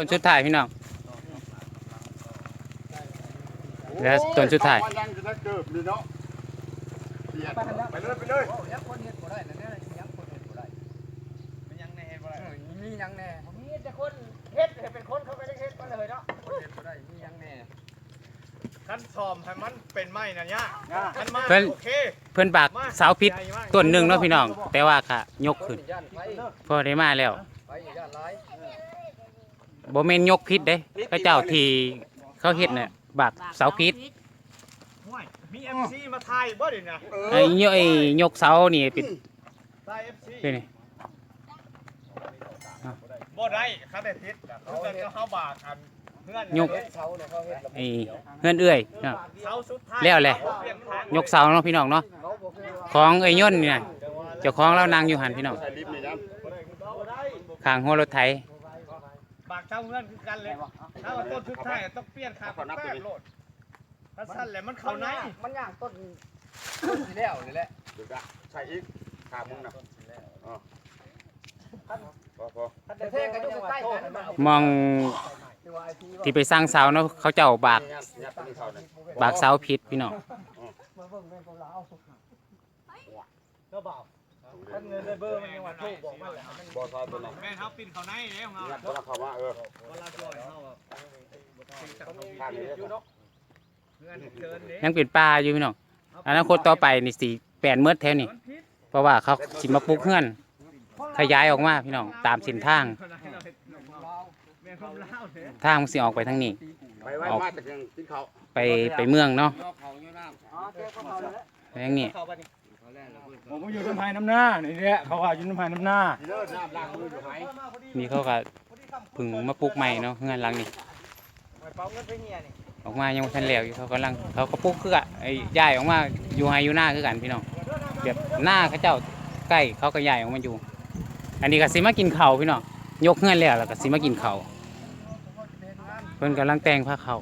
ต้นสุดท้ายพี่น้องแล้วต้นสุดท้ายวันยังจะได้เกิบเลยเนาะเปลี่ยนไปเลยไปเลยยังคนเฮ็ดบ่ได้นั่นแหละยังคนเฮ็ดบ่ได้มันยังในเห็นบ่ได้มียังแน่มีแต่คนเฮ็ดให้เป็นคนเขาไม่ได้เฮ็ดมาเลยเนาะคนเฮ็ดบ่ได้มียังแน่คันซอมให้มันเป็นไม้นะเนี่ยง่าคันมาเพิ่น โอเคเพื่อนบากเสาพิษต้นหนึ่งเนาะพี่น้อง แต่ว่าค่ะ ยกขึ้นย่านไฟพอได้มาแล้วไฟย่านหลาย บ่แม่นยกพิษเด้ก็เจ้าที่เขาเฮ็ดเนี่ยบากเสาพิษห่วยมี MC มาถ่ายบ่ดินะไอ้ยกไอ้ยกเสานี่เป็นถ่าย FC เป็นนี่บ่ได้คันได้พิษน่ะคือกันก็เฮาบากกันเพื่อนยกเสาเนี่ยเขาเฮ็ดไอ้เฮือนเอื้อยเนาะเสาสุดท้ายแล้วแหละเปลี่ยนทางยกเสาเนาะพี่น้องเนาะเขาบ่เคยว่าของไอ้ย่นนี่นะเจ้าของเรานั่งอยู่หันพี่น้องใส่ลิฟต์นี่นะบ่ได้ข้างหัวรถไถ บากเจ้าเพื่อนคือกันเลยถ้าว่าต้นสุดท้ายต้องเปลี่ยนขาแป๊บโลดถ้าสั้นแหละมันเข้าในมันย่างต้นต้นที่แล้วนี่แหละดูดะใส่อีกขามึงนะอ๋อพอพอแต่แท้ก็อยู่ใกล้ๆกันมันมองที่ว่าไอ้ที่ว่าที่ไปสร้างเสาเนาะเขาเจ้าบากนี่ยัดยัดตรงเขาเนี่ยบากเสาพิษพี่น้อง ท่านเงินได้เบอร์มันยังว่าโทรบอกมาแล้วมันบอซอยตัวไหนแม่เฮาปิ่นเขาในเด้ของเฮายัดตัวนั้นเขาว่าเออเวลาปล่อยเฮาอะข้างนี้เลยเงินเกินเด้ยังเป็นป่าอยู่พี่น้องอนาคตต่อไปนี่สิแปลนเมืดแถวนี่เพราะว่าเขาสิมาปลูกเฮือนขยายออกมาพี่น้องตามเส้นทาง ทางมันสิออกไปทางนี้ไปไว้มาจากไปไปเมืองเนาะอ๋อแกก็เมาแล้วไปทางนี้ ผมก็อยู่น้ำพายน้ำหน้านี่แหละเขาว่าอยู่น้ำพายน้ำหน้าที่เลิศน้ำล้างมืออยู่ไหนนี่เขาก็เพึ่งมาปลูกใหม่เนาะเฮือนหลังนี้ไปเป้าเงินไปเฮียนี่ออกมายังบ่ทันแล้วอยู่เขากำลังเขาก็ปลูกคือกันไอ้ย้ายออกมาอยู่ไฮอยู่หน้าคือกันพี่น้องแบบหน้าเขาเจ้าใกล้เขาก็ย้ายออกมาอยู่ อันนี้ก็สิมากินข้าวพี่น้องยกเฮือนแล้วแล้วก็สิมากินข้าวเพิ่นกำลังแต่งผ้าข้าว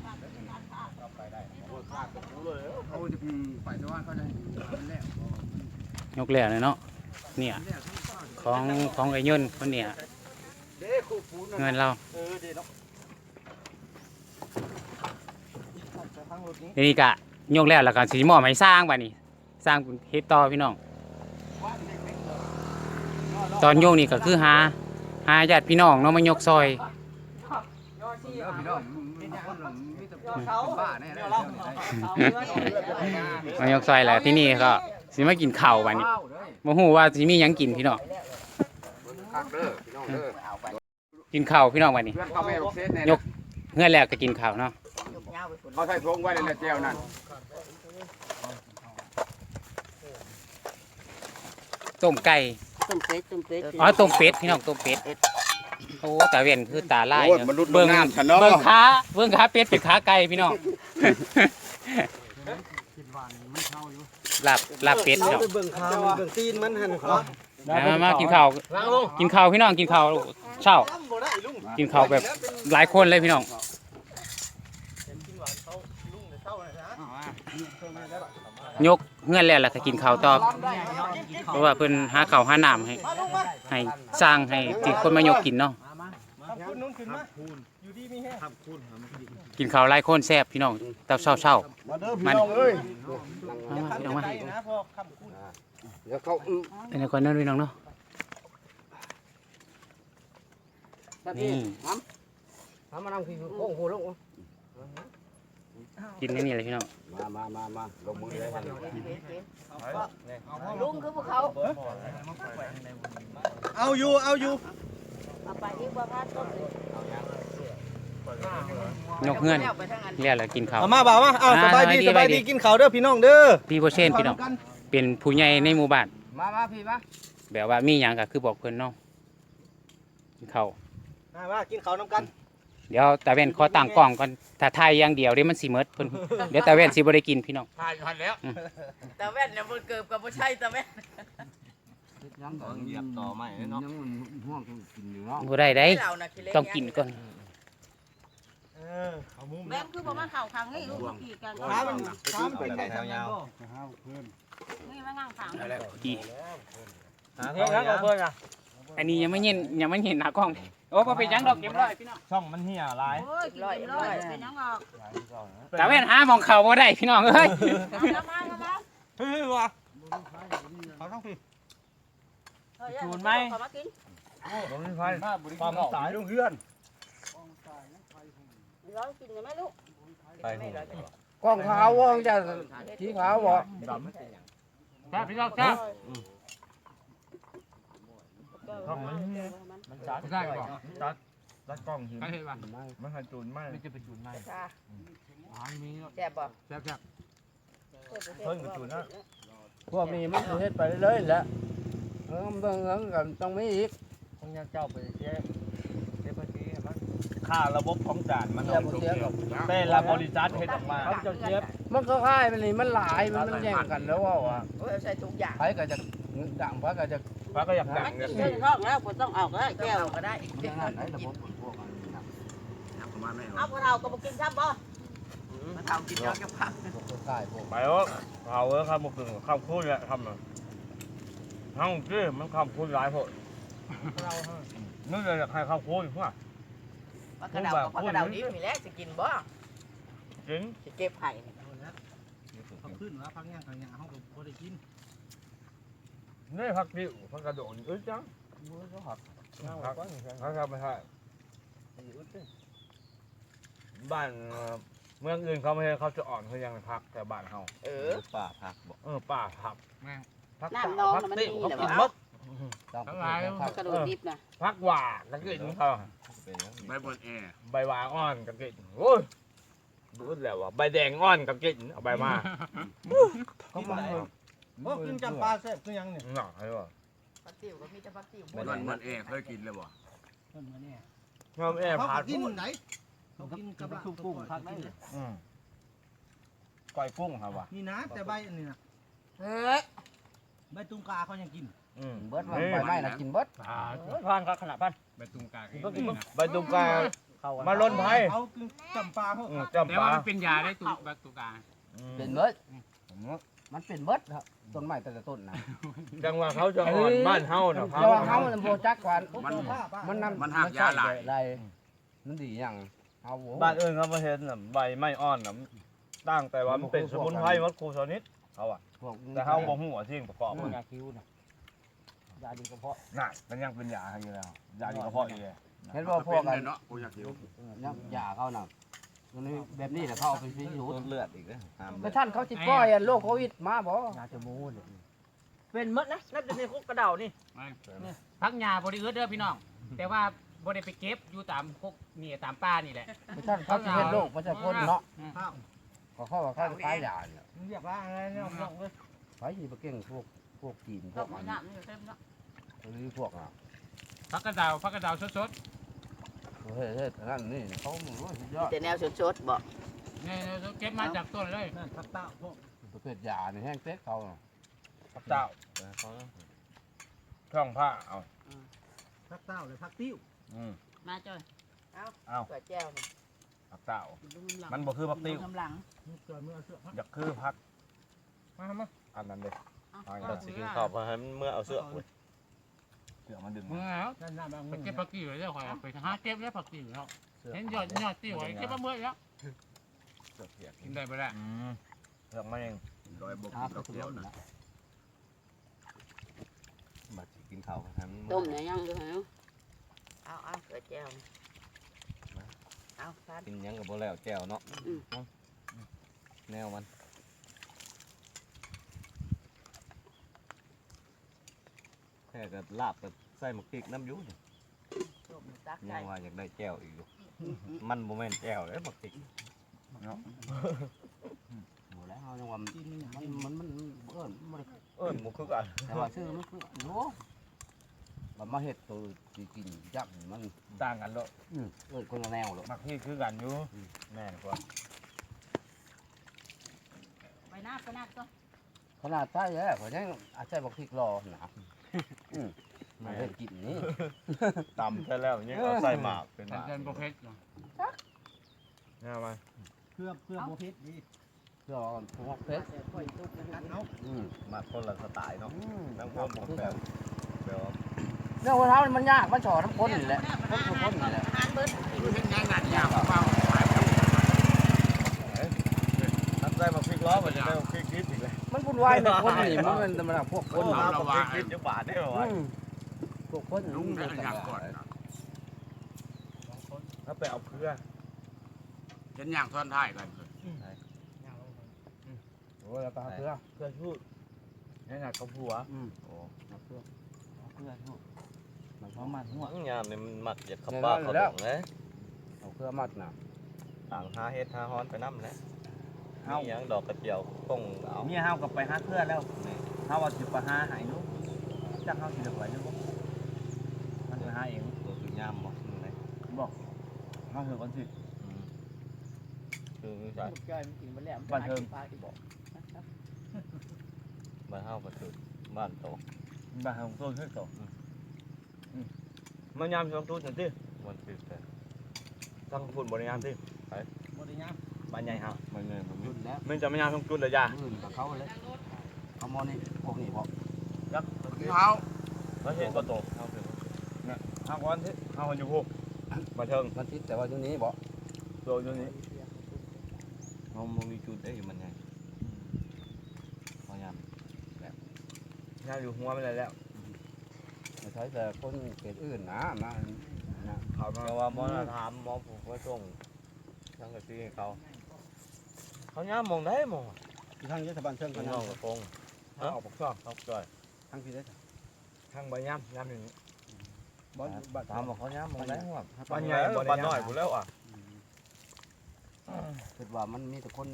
ยกแล้วเลยเนาะเนี่ยของของไอ้ยนต์คนเนี่ยเด้คู่ปูนเงินเราเออเด้เนาะทีนี้ก็ยกแล้วแล้วก็สิมอบให้สร้างบัดนี้สร้างเฮ็ดต่อพี่น้อง ตอนโยกนี่ก็คือหาหาญาติพี่น้องเนาะมายกซอยพี่น้องมีแต่คนมีแต่บ้าแน่เลยมายกซอยแล้วที่นี่ก็ สิมากินข้าวบัดนี้ว้าวเลยบ่ฮู้ว่าสิมีหยังกินพี่น้องคักเด้อพี่น้องเด้อกินข้าวพี่น้องบัดนี้เพื่อนเขาไม่บอกเซตเนี่ยยกเงื่อนแล้วก็กินข้าวเนาะเขาใส่ทงไว้เลยนะเจียวนั่นต้มไก่ต้มเป็ดต้มเป็ดอ๋อต้มเป็ดพี่น้องต้มเป็ดโอ้ตาเวียนคือตาลายโอ้ยเนาะมันรุดเบิ่งน้ำฉันเนาะเบิ่งขาเบิ่งขาเป็ดเป็นขาไก่พี่น้อง ลาบลาบเป็ดเนาะเบิ่งขามันเบิ่งตีนมันหั่นเนาะมามามากินข้าวกินข้าวพี่น้องกินข้าวเช้า กินข้าวแบบหลายคนเลยพี่น้องยกเงื่อนแล้วล่ะก็กินข้าวต่อเพราะว่าเพิ่นหาข้าวหาน้ำให้ให้สร้างให้ที่คนมายกกินเนาะ ครับคุณนุ่นขึ้นมาอยู่ดีมีแฮะกินข้าวหลายคนแซ่บพี่น้องตอนเช้าเช้ามาเด้อพี่น้องเอ้ยๆมามาพี่น้องมาไกลนะพอคำคุณเดี๋ยวเขาอื้อเป็นคนนั้นพี่น้องเนาะนี่ทำมานั่งพี่โอ้โหลงกินนี่นี่เลยพี่น้อง มามามามาลงมือเลยลุงคือพวกเขา เอาอยู่ เอาอยู่ เอาไปอีกว่พาต้นเลยยกเงื่อนไปทางอันเรียกแล้วกินข้าว เอามาบ่าวมาเอาอ่าสบายดีสสบาบายยดี ดีกินข้าวเด้อพี่น้องเด้อพี่โบเชนพี่น้องเป็นผู้ใหญ่ในหมู่บ้าน มามาพี่มาแบบว่ามีหยังก็คือบอกเพิ่นเนาะกินข้าวมามากินข้าวน้ำกันเดี๋ยวตาเว่นขอตั้งกล้องก่อนถ้าถ่ายอย่างเดียวเดี๋ยวมันสิหมดเพิ่นเดี๋ยวตาเว่นสิบ่ได้กินพี่น้อง ผ่านผ่านแล้วต่แว่นเนี่ยมันเกิดกับบ่ใช่แต่แว่น ยังก่อนเหยียบต่อใหม่เนาะ ยังห่วงกินอยู่เนาะบ่ได้ได้ เราน่ะขี้เล็ต้องกินก่อน เออเอามุมแม่นคือบ่มาเข้าข้างให้ลูกกี่กันขามันขามันเป็นแถวยาวนี่มานั่งข้างดีเพื่อนครับเพื่อนอะอันนี้ยังไม่เห็นยังไม่เห็นหน้ากล้อง โอ้พอไปยังดอกเก็บร้อยพี่น้องช่องมันเหี่ยหลายโอ้ยกินเต็มร้อยเป็นยังออกแต่เว้นหาหมองเขาบ่ได้พี่น้องเอ้ยเอาละมาละมาเฮ้ยวะเขาต้องพี่เฮ้ย จูนไหมขอมากินผมมีไฟความสายลุงเฮือนร้อยกินได้ไหมลูกไปหูกล้องขาววงจะสีขาวบ่ครับพี่น้องครับมันจัดได้ก่อนจัดจัดกล้องหินใครเห็นบ้างมันหันจูนไหมมันจะเป็นจุดไหนค่ะอาหารมีแซ่บบ่แซ่บเพิ่นกับจูนนะพวกนี้มันสิเฮ็ดไปเรื่อยๆแหละ เออมันเบิ่งเงินกันต้องมีอีกคงยังเจ้าไปเจ๊เจ๊ภาษีมันค่าระบบของจานมันเสียบ่เสียกับแต่ละบริษัทเฮ็ดออกมาเขาจะเจ็บมันก็ค่ายมันนี่มันหลายมันมันแย่งกันแล้วว่าว่าโอ้ยใส่ทุกอย่างไผก็จะดังไผก็จะป้าก็อยากดังมันเนี่ยกินเส้นท้องแล้วคนต้องเอาก็ได้แก้วก็ได้อย่างนั้นไหนระบบพวกมันนะเอาพวกเราก็บ่กินครับบ่มาทำกินย้อนกับผักพวกก็ค่ายพวกไปว่าเอาเออครับบุกถึงคำพูดแหละทำมัน ทั้งที่มันคำพูดหลายพวกนึกเลยอยากให้คำพูดเพื่อปลากระเดากับปลากระเดาดิบมีแล้วสิกินบ่จริงสิเก็บไข่เขาขึ้นว่าพักย่างเขาย่างเขาก็บ่ได้กินนี่พักดิวพักกระโดดอึดจังพักพักพักทำไม่ใช่บ้านเอ่อเมืองอื่นเขาไม่ให้เขาจะอ่อนเขายังพักแต่บ้านเขาเออป่าพักบอกเออป่าพัก พักน้ำนองพักน่ะมันติมีเขาแต่กินว่ามดต้องทั้งไปหลายคปรัลาบกระโดดดิบนะพักหวานก็กินเขาเป็นยังใบบนแอร์ใบหวานอ่อนก็กินโอ้ยดูแล้วว่าใบแดงอ่อนก็กินเอาใบมาเขามาโอ้กินจำปลาแซ่บคือยังเนี่ยหน่อให้ว่าปลาติ๋วก็มีแต่ปลาติ๋วบนบนแอร์เคยกินเลยบ่คนมาเนี่ยชอบแอบเขาผัดกินไหนเขากินกับกุ้งกุ้งผักกินอืมก้อยกุ้งครับว่ะนี่นะแต่ใบอันนี้นะเฮ้ย ใบตุงกาเขายังกินอืมเบิดมันไปไม่นะกินเบิดพันครับขนาดพันไปตุงกาใบตุงกามาล้นไผ่เขากินจำปลาเขาอืมแต่จำปว่าลามันเป็นยาได้ตุงแบบตุงกาอืมเป็นเบิดมันเป็นเบิดครับต้นไม้แต่ละต้นนะจังว่าเขาจะอ่อนบ้านเฮาน่ะแต่ว่าเฮามันบ่จักกว่ามันมันนำมันหักยาหลายอะไรมันดีอย่างเอาโว้บ้านอื่นเขาบ่เห็นน่ะใบไม้อ่อนน่ะตั้งแต่ว่ามันเป็นสมุนไพรวัดครูชนิดเขาอะ พวกแต่เฮาบ่ฮู้ว่าสิ่งประกอบมันยาคิ้วนะยาดีกระเพาะน่ะมันยังเป็นยาอยู่แล้วยาดีกระเพาะอีกเลยเห็นว่าพวกเป็กันเลยเนาะกูอยากหิวเนี่ยยาเขาน่ะมันนี่แบบนี้แหละเขาเอาไปพิสูจลน์ดเลือดอีกนะห้ามแล้วท่านเขาสิปล่อยอันโรคโควิดมาบ่ยาจะมูนเป็นมดนะนั่นเป็นในคุกกระเดานี่พักยาบริเวณเด้อพี่น้อง แต่ว่าบ่ได้ไปเก็บอยู่ตามพวกนี่ตามป่านี่แหละท่านเขาสิเป็นโรคประชาชนเนาะ ข้าวก็เขาว่าเขาจะขายยาเนี่ยมึงอยากว่าอะไรเนี่ยน้องเลยไปสิไปเก่งพวกพวกจีนพต้วมกอันน้ำนี่เต็มเนาะหรือพวกอะพักกระดาวพักกระดาวสดเฮ้ยเฮ้ยนั่นนี่เขาโอ้ยสุดยอดแต่แนวสดๆบ่ๆนี่เก็บมาจากต้นเลยนั่นผักเต้าพวกประเภทยานี่แห้งเต๊กเขาน่ะพระเจ้าเขาช่องผ้าเอาผักเต้าเลยผักติ้วอืมมาจ้อยเอาเปิดแก้วนี่พระเจ้ากิน ลูกน้ำหลังมันบ่คือพักติ้วลูกน้ำหลังมึงเกิดเมื่อเสื้ออยากคือพักมามาอันนั้นเด้เอาเอาก็สิกินข้าวเพราะให้มันเมื่อเอาเสื้ออุ้ยเสือมันดึงมึงแล้วด้านหน้าบางไปมึงเก็บผักติ๋วเลยคอยไปหาเก็บแล้วผักติ๋วแล้วเห็นยอดยอดติ๋วไว้เก็บมาเมื่อแล้วเสื้อเปียกกินได้บ่ได้อืมเสือกมาเองรอยบกหาดอกไปเดียวนะนะบัดสิกินข้าวให้มันต้มเนี่ยยังอยู่เหรอเอาเอาเปิดแก้วนี่ เอาพันกินหยังกับบ่แล้วแก้วเนาะอืม เอาแนวมันแค่กับลาบกับใส่หมกพริกน้ำอยูนี่ต้มตักยัใส่งว่าอยากได้แก้วอีกอยู่มันบ่แม่นแก้วเลยหมกพริกหมดแล้วเอาจังว่ามันมันมันมันเอิ้นมันเอิ้นบ่คือกันแต่ว่าชื่อมันคือโน้ มันมาเฮ็ดตัวสิกินยักษ์มันต่างกันโลดอืมเอิ้นคนละแนวเลยมักที่คือกันอยู่แม่นกว่าไปหน้าไปหน้าก็ขนาดใต้แล้วเขายังอาจจะบอกพริกรอนะอืมมาเฮ็ดกินนี่ตำใช่แล้วยังเอาใส่หมากเป็นหแต่มากเดินบ่เพชรเนี่ยมาเครื่องเครื่องโมพิษดีเพื่อเอาพวกเพชรค่อยตุกกันเอาอืมมาคนละสไตล์เนาะอืมบางคนผมแบบแบบ ว่ารื่องของเขามันยากมันฉอน้ำข้นนี่แหละข้นคือข้นนี่แหละหานเบิดคือเห็นงานงานยากเปล่าทับได้มาพลิกล้อมันจะได้มาพลิกคิดอีกเลยมันวุ่นวายในคนนี่มันเป็นธรรมดาพวกคนโอ้นี่เราพลิกคิดจะบาทได้หรอวะอืมพวกคนลุงได้ยากก่อนถ้าไปเอาเพื่อเห็นอย่างท่อนท้ายกันโอ้ยแล้วก็เอาเพื่อเพื่อพูดนี่น่ะกับผัวอืมโอ้เอาเพื่อเอาเพื่อลูก มันพอมัดหัว ยามนี่มันมักอยากขับบ้าเขาดงเลยเอาเพื่อมัดน่ะต่างหาเฮ็ดหาฮ้อนไปน้ำเลยมีหยังดอกกระเจียวคงเอาเมียเฮากับไปหาเพื่อนแล้วเฮาว่าสิไปหาหายนุจักเฮาสิเลือกไว้นุมันไปหาเองตัวคือยามบ่นี่เลยบอกเฮาเถอะก่อนสิ อืมคือคือใช่แก้มันกินไปแล้วบันเทิง ปลาที่บอกบ้านเฮาก็คือบ้านโตบ้านเฮาโซนขึ้นต่อ มันยามช่วงตู้จังซี่มันคือแต่ทั้งฝุ่นบ่ได้ยามซี่บริญญามบ้านใหญ่เฮามันเงินมันมีรุ่นแล้วมันจะมายามช่วงตู้เลยจ้ารุ่นกับเขาเลยเอามอนี่พวกนี้บอกจักคือเขาแล้วเห็นบ่โตเฮาคือเฮาก่อนสิเฮาอยู่ฮู้มาเทิงมันติดแต่ว่าตัวนี้บอกตัวอยู่นี่เฮาบ่มีจุดได้อยู่มันไงพยายามยามอยู่หัวมันแล้วไม่ ใช่แต่คนเกิดอื่นนะมานะเขามาแต่ว่าหมอน่ะถามหมอผูกไว้ส่งทั้งกะที่ให้เขา เขายามมองได้มองที่ทางเทศบาลเชิงมักันนนองกระโปรงเอาออกปกซ่อมเขาจ่อยทางที่ได้ทางใบยามยามอยู่นี่บอลบัตรถามว่าเขายามมองได้หัวบ้านใหญ่บ่ได้บ้านยามน้อยกูแล้วอะคิดว่ามันมีแต่คน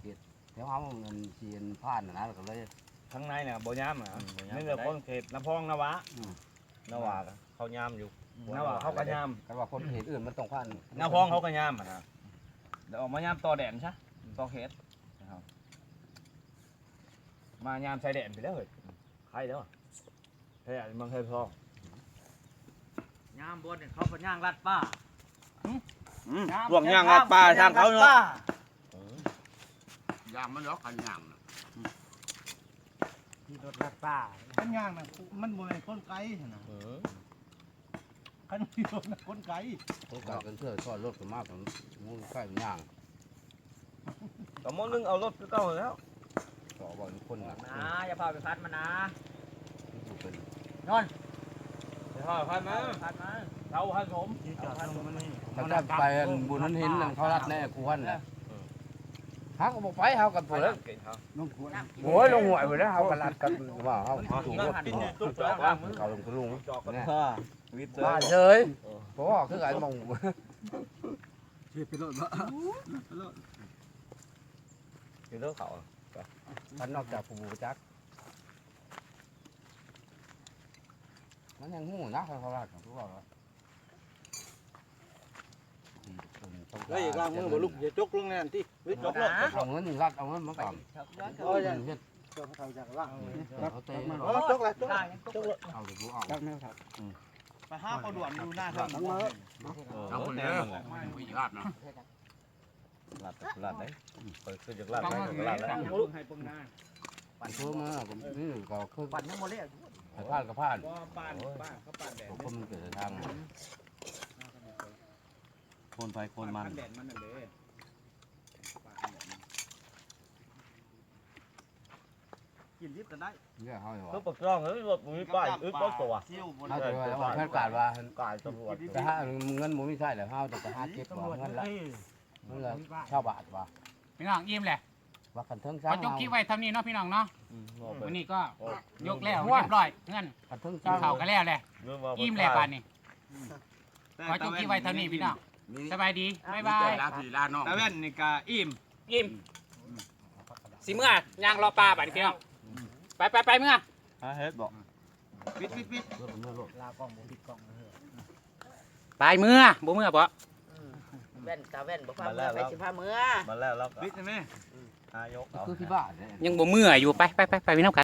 เกิดแถวเขามันเชียนผ่านนะนะก็เลย ข้างในเนี่ยบ่ยามอะอืมบ่ยามนี่เดี๋ยวคนเขตน้ำพองนวะ นว่าเขายามอยู่นวะเขาก็ยามกันว่าคนเห็นอื่นมันต้องผ่านน้ำพองเขาก็ยามอะนะเดี๋ยวออกมายามต่อแดนใช่ต่อเขตนะครับมายามชายแดนไปแล้วเฮ้ยใครแล้วอะใช่เมืองไทยพองยามบนเนี่ยเขาเป็นย่างรัดป้าพวกย่างรัดป่าทางเขาเนาะยามมันล็อกกันยามนะ ที่รถรัดป้าขันย่างน่ะมันบ่เป็นคนไกลนะอืมขันที่รถน่ะคนไกลต้องการกันเชื่อก็รถกันมากผมมุ่งใกล้ย่างก็มอนึงเอารถก็เก่าแล้วต่อว่าคนนะนะอย่าพาไปพัดมันนะอยู่เป็นไปทอดพันมาพัดมาเราพันผม ที่จอดตรงนี้ถ้าจะไปบุญนั้นเห็นนั่นเขารัดแน่กูวันน่ะ ฮักบอกไปเฮากับไปเผื่อนั่งกินเขาโอ้ยลงหวยไปแล้วเฮากันรัดกันว่าเฮาถูกนั่งรถกินเขาอยู่ตุ๊กจอกว่าเขาลงกระลุงจอกกันเนี่ยวิทย์มาเฉยเพราะว่าคือไอ้มองกินเลือเขาท่านนอกจากผู้บูจักมันยังหูนะเขาเขารัดของพวกเรา เฮ้ยกลางมือบ่ลูกอย่าจกลงแน่นที่วิจกลงเอาเงินรัดเอาเงินมาก่อนโอ้ยเฮ็ดจกเขาจากล่างเขาเตะโอ้จกเลยจกจกเลยเอาดูเอาไปห้าเขาด่วนอยู่หน้าทางเอาคนเดียวผู้หญิงอาบนะลาดลาดได้เปิดขึ้นจากลาดได้ก็ลาดแล้วลูกให้ปงหน้าปั่นเพิ่มมาผมนี่ก็คือปั่นยังบ่เละพลาดก็พลาดบ่ป้านป้าเขาป้านแดดผมก็มันเกิดทาง คนไปคนมันแดดมันนั่นเลยกินลิฟต์ก็ได้เนี่ยเขาอยู่ก็ปกจ้องเฮ้ยรถมีป้ายอึดรถตัวซิ่วบนเขาจะว่าแค่การว่ากายตำรวจจะหาเงินบ่มีใช่แล้วเฮาจะไปหาเก็บว่าเงินละเงินละชาวบาทว่าพี่น้องอิ่มแหละว่ากันเทิงขสร้าองจบคลิปไว้เท่านี้เนาะพี่น้องเนาะอืมวันนี้ก็ยกแล้วเรียบร้อยเงินกันเทิงสกินร้างข้าวกันแล้วแหละเรื่องว่าอิ่มแล้วป่านนี้ขอจบคลิปไว้เท่านี้พี่น้อง สบายดีบ๊ายบายลาพี่ลาน้องตาแว่นนี่กาอิ่มอิ่มสิเมื่อย่างรอปลาป่านนี้พี่น้องไปไปไปเมื่อฮะเฮ็ดบอกปิดปิดปิดเพื่อเป็นเรื่องโลกลากล้องบ่ปิดกล้องเลยไปเมื่อบ่เมื่อบ่แว่นตาแว่นบ่พาเมื่อไปสิพาเมื่อมาแล้วแล้วก็ปิดใช่ไหมนายกเอาคือที่บ้านเนี่ยยังบ่เมื่ออยู่ไปไปไปไปพี่น้องกัน